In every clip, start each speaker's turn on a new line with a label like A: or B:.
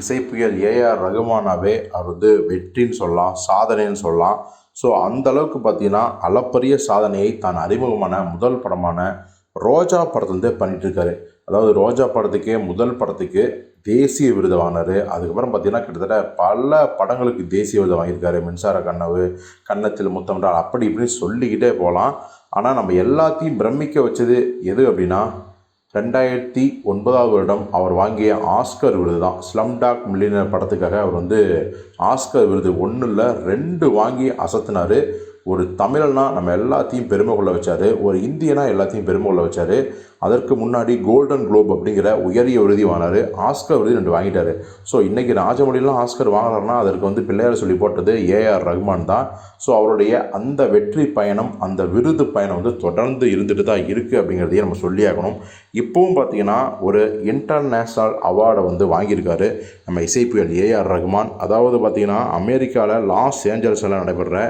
A: இசைப்புயல் AR ரகுமானாவே அவர் வந்து வெற்றின்னு சொல்லலாம் சாதனைன்னு சொல்லலாம். ஸோ அந்த அளவுக்கு பார்த்தீங்கன்னா அளப்பரிய சாதனையை தான் அறிமுகமான முதல் படமான ரோஜா படத்துலேருந்தே வந்து பண்ணிகிட்ருக்காரு அதாவது ரோஜா படத்துக்கே முதல் படத்துக்கு தேசிய விருது வாங்கினாரு அதுக்கப்புறம் பார்த்தீங்கன்னா கிட்டத்தட்ட பல படங்களுக்கு தேசிய விருது வாங்கியிருக்காரு. மின்சார கனவு கன்னத்தில் முத்தமிட்டால் அப்படி இப்படின்னு சொல்லிக்கிட்டே போகலாம். ஆனால் நம்ம எல்லாத்தையும் பிரமிக்க வச்சது எது அப்படின்னா ரெண்டாயிரத்தி ஒன்பதாவது வருடம் அவர் வாங்கிய ஆஸ்கர் விருது தான். ஸ்லம் டாக் மில்லியனர் படத்துக்காக அவர் வந்து ஆஸ்கர் விருது ஒன்றில் ரெண்டு வாங்கி அசத்தினார். ஒரு தமிழனா நம்ம எல்லாத்தையும் பெருமை கொள்ள வச்சார் ஒரு இந்தியனா எல்லாத்தையும் பெருமை கொள்ள வச்சார். அதற்கு முன்னாடி கோல்டன் குளோப் அப்படிங்கிற உயரிய விருதி வாங்கினார். ஆஸ்கர் விருதி ரெண்டு வாங்கிட்டார். ஸோ இன்றைக்கி ராஜமொழியெலாம் ஆஸ்கர் வாங்குறாருன்னா அதற்கு வந்து பிள்ளையார் சொல்லி போட்டது ஏஆர் ரஹ்மான் தான். ஸோ அவருடைய அந்த வெற்றி பயணம் அந்த விருது பயணம் வந்து தொடர்ந்து இருந்துட்டு தான் இருக்குது அப்படிங்கிறதையும் நம்ம சொல்லியாகணும் இப்போவும் பார்த்தீங்கன்னா ஒரு இன்டர்நேஷ்னல் அவார்டை வந்து வாங்கியிருக்காரு. நம்ம இசைப்புயல் ஏஆர் ரஹ்மான் அதாவது பார்த்தீங்கன்னா அமெரிக்காவில் லாஸ் ஏஞ்சல்ஸில் நடைபெற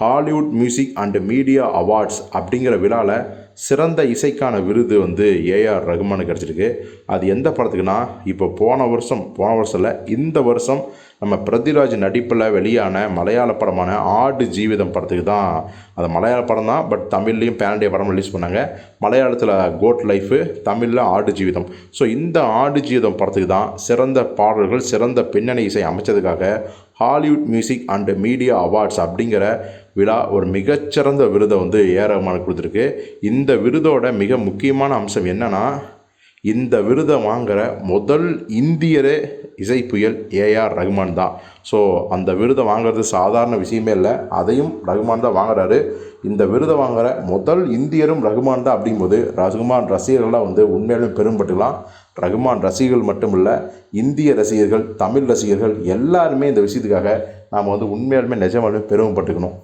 A: Hollywood music and media awards அப்படிங்கிற விழாவில் சிறந்த இசைக்கான விருது வந்து ஏஆர் ரகுமானுக்கு கிடச்சிருக்கு. அது எந்த படத்துக்குன்னா இப்போ போன வருஷம் போன வருஷம் இல்லை இந்த வருஷம் நம்ம பிரதிராஜ் நடிப்பில் வெளியான மலையாள படமான ஆடு ஜீவிதம் படத்துக்கு தான். அது மலையாள படம் தான் பட் தமிழ்லேயும் பேரண்டிய படம் ரிலீஸ் பண்ணாங்க. மலையாளத்தில் கோட் லைஃபு தமிழில் ஆடு ஜீவிதம். ஸோ இந்த ஆடு ஜீவிதம் படத்துக்கு தான் சிறந்த பாடல்கள் சிறந்த பின்னணி இசை அமைச்சதுக்காக Hollywood music and media awards அப்படிங்கிற விழா ஒரு மிகச்சிறந்த விருதை வந்து ஏ ஆர் கொடுத்துருக்கு. இந்த விருதோட மிக முக்கியமான அம்சம் என்னென்னா இந்த விருதை வாங்குற முதல் இந்தியரே இசை புயல் ஏஆர் ரகுமான் தான். ஸோ அந்த விருதை வாங்குறது சாதாரண விஷயமே இல்லை. அதையும் ரகுமான் தான் வாங்குறாரு. இந்த விருதை வாங்குற முதல் இந்தியரும் ரகுமான் தான் அப்படிங்கும்போது ரகுமான் ரசிகர்கள்லாம் வந்து உண்மையிலும் பெரும்பட்டுக்கலாம் ரகுமான் ரசிகர்கள் மட்டும் இல்லை இந்திய ரசிகர்கள் தமிழ் ரசிகர்கள் எல்லாருமே இந்த விஷயத்துக்காக நாம் வந்து உண்மையாலுமே நிஜமாலுமே பெருமைப்பட்டுக்கணும்.